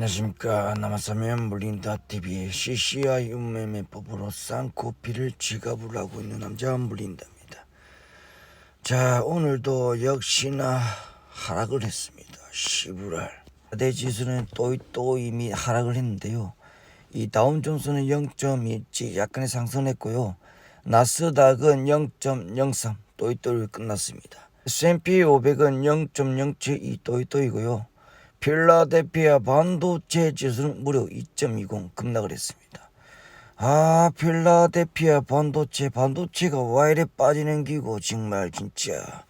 안녕하십니까 남아사면 물린다 TV의 CCI 운매매법으로 쌍코피를 지갑을 하고 있는 남자 물린다입니다. 자 오늘도 역시나 하락을 했습니다. 10월 대지수는 또또 이 미 하락을 했는데요. 이 다운존스는 0.1씩 약간의 상승했고요. 나스닥은 0.03 또이또이 끝났습니다. S&P 500은 0.072 또이또이고요. 필라델피아 반도체 지수는 무려 2.20 급락을 했습니다. 아 필라델피아 반도체 반도체가 와 이래 빠지는 기고 정말 진짜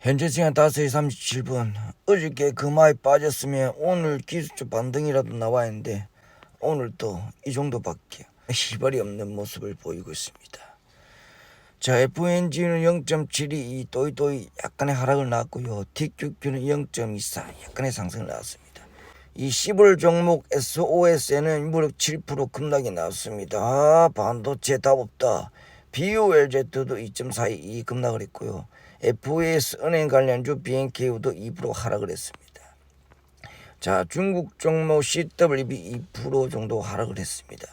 현재 시간 5시 37분 어저께 그마에 빠졌으면 오늘 기술적 반등이라도 나와야 했는데 오늘도 이 정도밖에 희발이 없는 모습을 보이고 있습니다. 자, FNG는 0.72 또이또이 약간의 하락을 나왔고요. TQQ는 0.24 약간의 상승을 나왔습니다. 이 10월 종목 SOS에는 무려 7% 급락이 나왔습니다. 아, 반도체 답 없다. BOLZ도 2.42 급락을 했고요. FS 은행 관련주 BNK도 2% 하락을 했습니다. 자, 중국 종목 CWB 2% 정도 하락을 했습니다.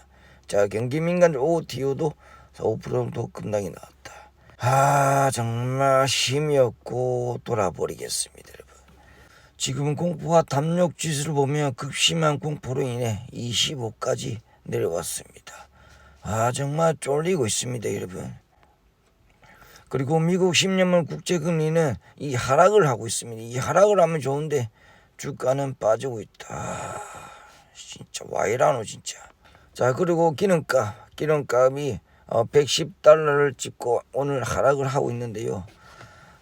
자, 경기 민간 OTO도 5% 정도 급락이 나왔다. 아, 정말 힘이 없고 돌아버리겠습니다, 여러분. 지금은 공포와 담력 지수를 보면 극심한 공포로 인해 25까지 내려왔습니다. 아, 정말 쫄리고 있습니다, 여러분. 그리고 미국 10년물 국제금리는 이 하락을 하고 있습니다. 이 하락을 하면 좋은데 주가는 빠지고 있다. 아, 진짜 와이라노 진짜. 자 그리고 기름값 기름값이 어, 110달러를 찍고 오늘 하락을 하고 있는데요.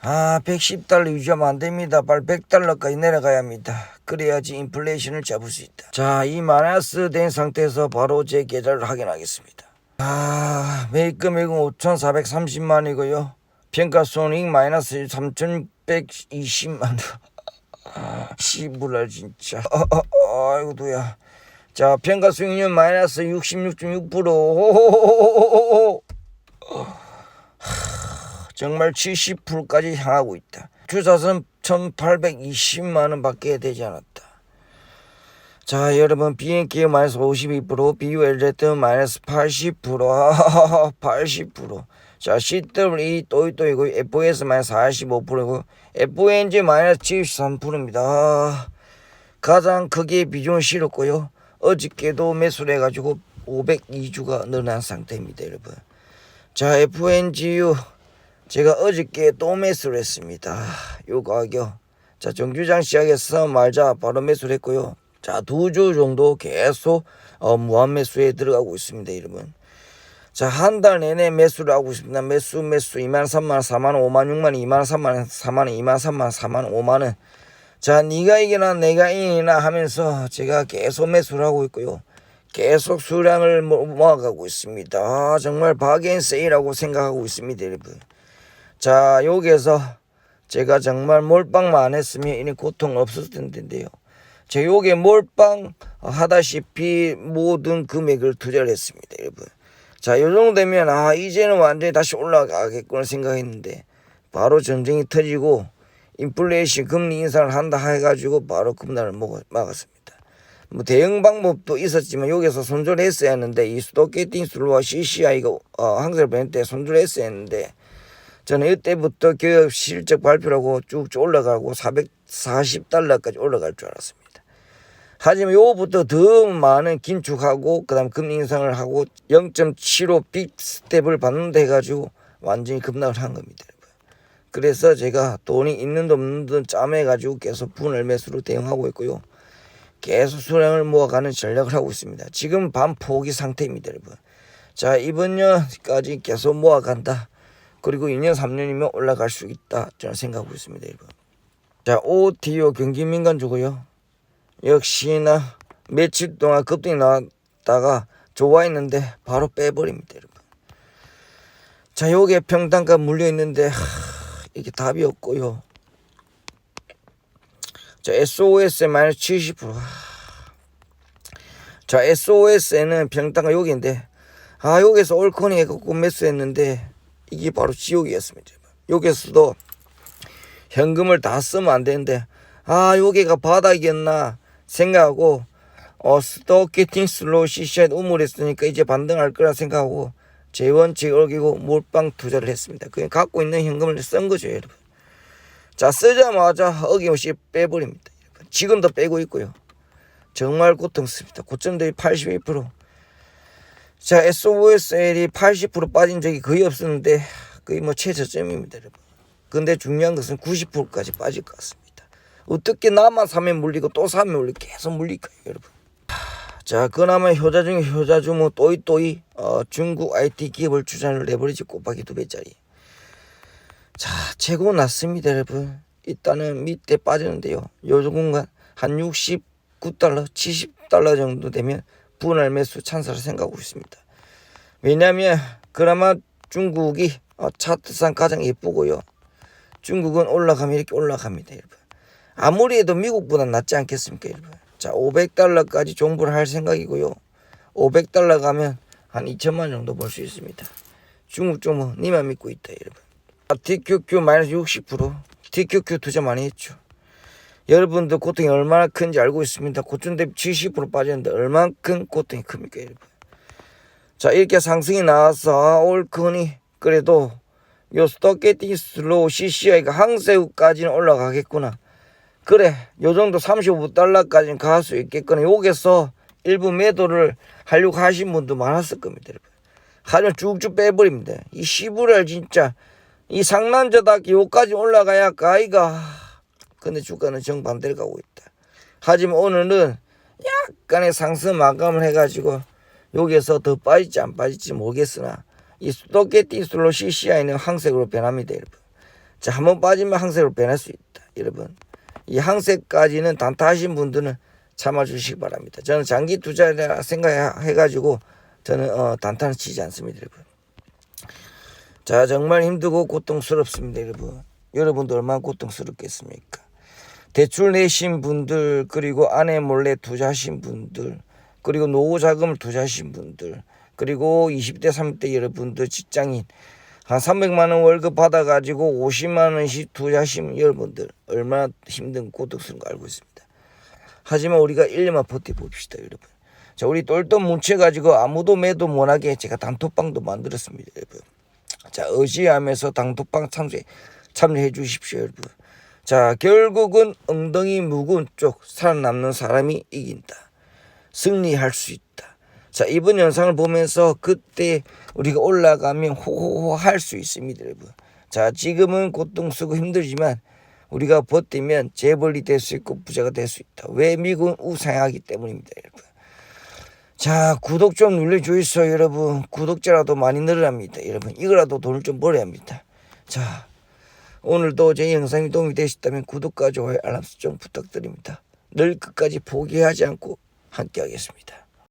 아 110달러 유지하면 안 됩니다. 빨리 100달러까지 내려가야 합니다. 그래야지 인플레이션을 잡을 수 있다. 자 이 마이너스 된 상태에서 바로 제 계좌를 확인하겠습니다. 아 매입 금액은 5,430만이고요. 평가 손익 마이너스 3,120만. 씨불알 진짜. 어, 어, 어, 아이고 도야. 자 평가 수익률 마이너스 66.6%. 호호호호호호. 하, 정말 70%까지 향하고 있다. 주사선 1,820만 원 밖에 되지 않았다. 자 여러분 BNK 마이너스 52% BULZ 마이너스 80% 80%. 자 CWE 또이또이고 FS 마이너스 45%고 FNG 마이너스 73%입니다. 가장 크게 비중을 실었고요. 어저께도 매수를 해가지고 502주가 늘어난 상태입니다, 여러분. 자, FNGU 제가 어저께 또 매수를 했습니다. 요 가격. 자, 정주장 시작해서 말자 바로 매수를 했고요. 자, 두 주 정도 계속 어, 무한 매수에 들어가고 있습니다, 여러분. 자, 한 달 내내 매수를 하고 있습니다. 매수, 매수, 2만, 3만, 4만, 5만, 6만, 2만, 3만, 4만, 2만, 3만, 4만, 5만 원. 자, 네가 이기나 내가 이기나 하면서 제가 계속 매수를 하고 있고요. 계속 수량을 모- 모아가고 있습니다. 아, 정말 바겐 세일하고 생각하고 있습니다, 여러분. 자, 여기에서 제가 정말 몰빵만 안 했으면 이런 고통 없었을 텐데요. 제 요게 몰빵 하다시피 모든 금액을 투자를 했습니다, 여러분. 자, 요 정도 되면 아, 이제는 완전히 다시 올라가겠구나 생각했는데 바로 전쟁이 터지고 인플레이션 금리 인상을 한다 해가지고 바로 먹- 막았습니다. 뭐 대응 방법도 있었지만 여기서 손절을 했어야 했는데 이 스토케팅 슬로와 CCI가 어, 항세를 보낼 때 손절을 했어야 했는데 저는 이때부터 기업 실적 발표라고 쭉쭉 올라가고 440달러까지 올라갈 줄 알았습니다. 하지만 요거부터 더 많은 긴축하고 그다음 금리 인상을 하고 0.75 빅스텝을 받는다 해가지고 완전히 급락을 한 겁니다. 그래서 제가 돈이 있는 돈 없는 돈 짜매가지고 계속 분할 매수로 대응하고 있고요. 계속 수량을 모아가는 전략을 하고 있습니다. 지금 반 포기 상태입니다, 여러분. 자 이번 년까지 계속 모아간다. 그리고 2년 3년이면 올라갈 수 있다. 저는 생각하고 있습니다, 여러분. 자 OTO 경기민간주고요. 역시나 며칠 동안 급등이 나왔다가 좋아했는데 바로 빼버립니다, 여러분. 자 요게 평단가 물려 있는데 하, 이게 답이 없고요. 자 SOS에 마이너스 70%. 하. 자 SOS에는 평단가 여기인데 아 여기서 올코니 해갖고 매수했는데 이게 바로 지옥이었습니다. 여기서도 현금을 다 쓰면 안 되는데 아 여기가 바닥이었나 생각하고 어, 스토게팅 슬로우 CCI 우물했으니까 이제 반등할 거라 생각하고 재원칙 어기고 몰빵 투자를 했습니다. 그냥 갖고 있는 현금을 쓴 거죠, 여러분. 자, 쓰자마자 어김없이 빼버립니다. 여러분. 지금도 빼고 있고요. 정말 고통스럽습니다. 고점 대비 82%. 자, SOSL이 80% 빠진 적이 거의 없었는데 거의 뭐 최저점입니다, 여러분. 근데 중요한 것은 90%까지 빠질 것 같습니다. 어떻게 나만 사면 물리고 또 사면 물리고 계속 물릴까요, 여러분? 하, 자, 그나마 효자 중에 효자 주뭐 또이또이 어, 중국 IT 기업을 주장을 내버리지 곱하기 두 배짜리. 자, 최고 났습니다, 여러분. 일단은 밑에 빠지는데요. 요 공간 한 69달러, 70달러 정도 되면 분할 매수 찬사를 생각하고 있습니다. 왜냐하면 그나마 중국이 어, 차트상 가장 예쁘고요. 중국은 올라가면 이렇게 올라갑니다, 여러분. 아무리 해도 미국보다 낫지 않겠습니까, 여러분? 자, 500달러까지 종부를 할 생각이고요. 500달러 가면 한 2천만 정도 벌 수 있습니다. 중국 좀뭐 니만 믿고 있다, 여러분. 아, TQQ 마이너스 60%. TQQ 투자 많이 했죠. 여러분들 고통이 얼마나 큰지 알고 있습니다. 고점 대비 70% 빠졌는데 얼만큼 고통이 큽니까, 여러분? 자, 이렇게 상승이 나와서 아, 올 거니 그래도 요 스토게팅 슬로우 CCI가 항세우까지는 올라가겠구나. 그래, 요 정도 35달러까지는 갈 수 있겠거나 여기서 일부 매도를 하려고 하신 분도 많았을 겁니다, 여러분. 하면 쭉쭉 빼버립니다. 이 시부를 진짜 이 상난자답게 요까지 올라가야 가이가. 근데 주가는 정반대로 가고 있다. 하지만 오늘은 약간의 상승 마감을 해가지고 여기에서 더 빠질지 안 빠질지 모르겠으나 이 스토게팅 슬로 CCI는 항색으로 변합니다, 여러분. 자, 한번 빠지면 항색으로 변할 수 있다, 여러분. 이 항색까지는 단타하신 분들은 참아주시기 바랍니다. 저는 장기 투자라 생각해가지고 저는 어, 단타는 치지 않습니다, 여러분. 자, 정말 힘들고 고통스럽습니다, 여러분. 여러분도 얼마나 고통스럽겠습니까? 대출 내신 분들, 그리고 아내 몰래 투자하신 분들, 그리고 노후 자금을 투자하신 분들, 그리고 20대, 30대 여러분들 직장인, 한 300만 원 월급 받아가지고 50만 원씩 투자하신 여러분들 얼마나 힘든 고통스러운 거 알고 있습니다. 하지만 우리가 1년만 버텨봅시다, 여러분. 자, 우리 똘똘 뭉쳐가지고 아무도 매도 못하게 제가 단톡방도 만들었습니다, 여러분. 자, 의지하면서 단톡방 참여, 참여해 주십시오, 여러분. 자, 결국은 엉덩이 묵은 쪽 살아남는 사람이 이긴다. 승리할 수 있다. 자, 이번 영상을 보면서 그때 우리가 올라가면 호호호 할 수 있습니다, 여러분. 자, 지금은 고통스럽고 힘들지만 우리가 버티면 재벌이 될 수 있고 부자가 될 수 있다. 왜 미국은 우상하기 때문입니다, 여러분. 자, 구독 좀 눌러주이소, 여러분. 구독자라도 많이 늘어납니다, 여러분. 이거라도 돈을 좀 벌어야 합니다. 자, 오늘도 제 영상이 도움이 되셨다면 구독과 좋아요, 알람 설정 부탁드립니다. 늘 끝까지 포기하지 않고 함께 하겠습니다.